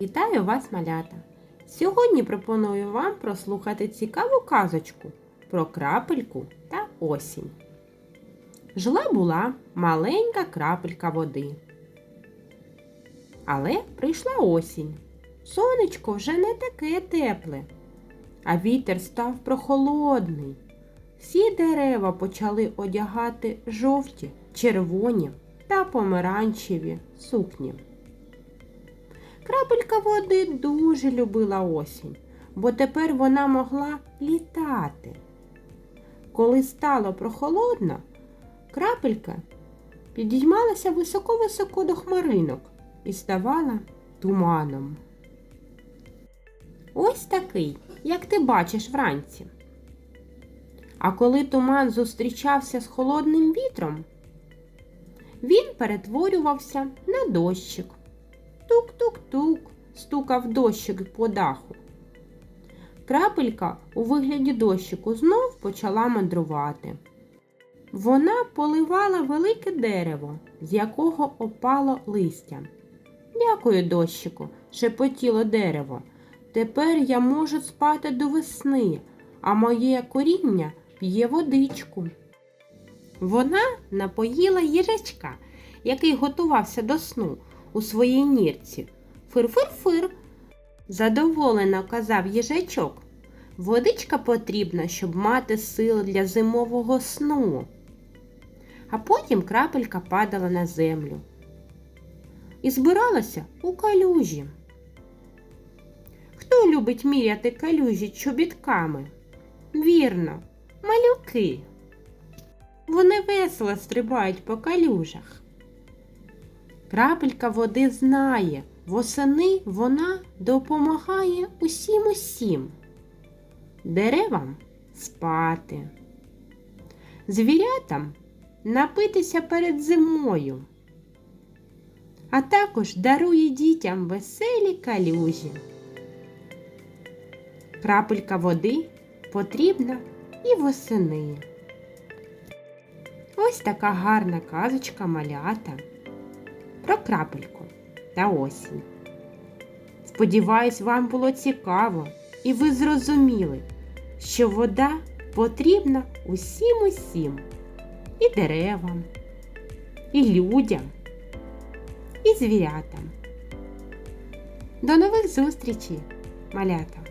Вітаю вас, малята! Сьогодні пропоную вам прослухати цікаву казочку про крапельку та осінь. Жила була маленька крапелька води. Але прийшла осінь. Сонечко вже не таке тепле, а вітер став прохолодний. Всі дерева почали одягати жовті, червоні та помаранчеві сукні. Крапелька води дуже любила осінь, бо тепер вона могла літати. Коли стало прохолодно, крапелька підіймалася високо-високо до хмаринок і ставала туманом. Ось такий, як ти бачиш вранці. А коли туман зустрічався з холодним вітром, він перетворювався на дощик. Тук-тук-тук стукав дощик по даху. Крапелька у вигляді дощику знов почала мандрувати. Вона поливала велике дерево, з якого опало листя. Дякую, дощику, шепотіло дерево. Тепер я можу спати до весни, а моє коріння п'є водичку. Вона напоїла їжачка, який готувався до сну у своїй нірці. Фир-фир-фир, задоволено казав їжачок. Водичка потрібна, щоб мати сили для зимового сну. А потім крапелька падала на землю і збиралася у калюжі. Хто любить міряти калюжі чобітками? Вірно, малюки. Вони весело стрибають по калюжах. Крапелька води знає, восени вона допомагає усім усім. Деревам спати, звірятам напитися перед зимою, а також дарує дітям веселі калюжі. Крапелька води потрібна і восени. Ось така гарна казочка малята про крапельку та осінь. Сподіваюсь, вам було цікаво і ви зрозуміли, що вода потрібна усім усім і деревам, і людям, і звірятам. До нових зустрічей, малята!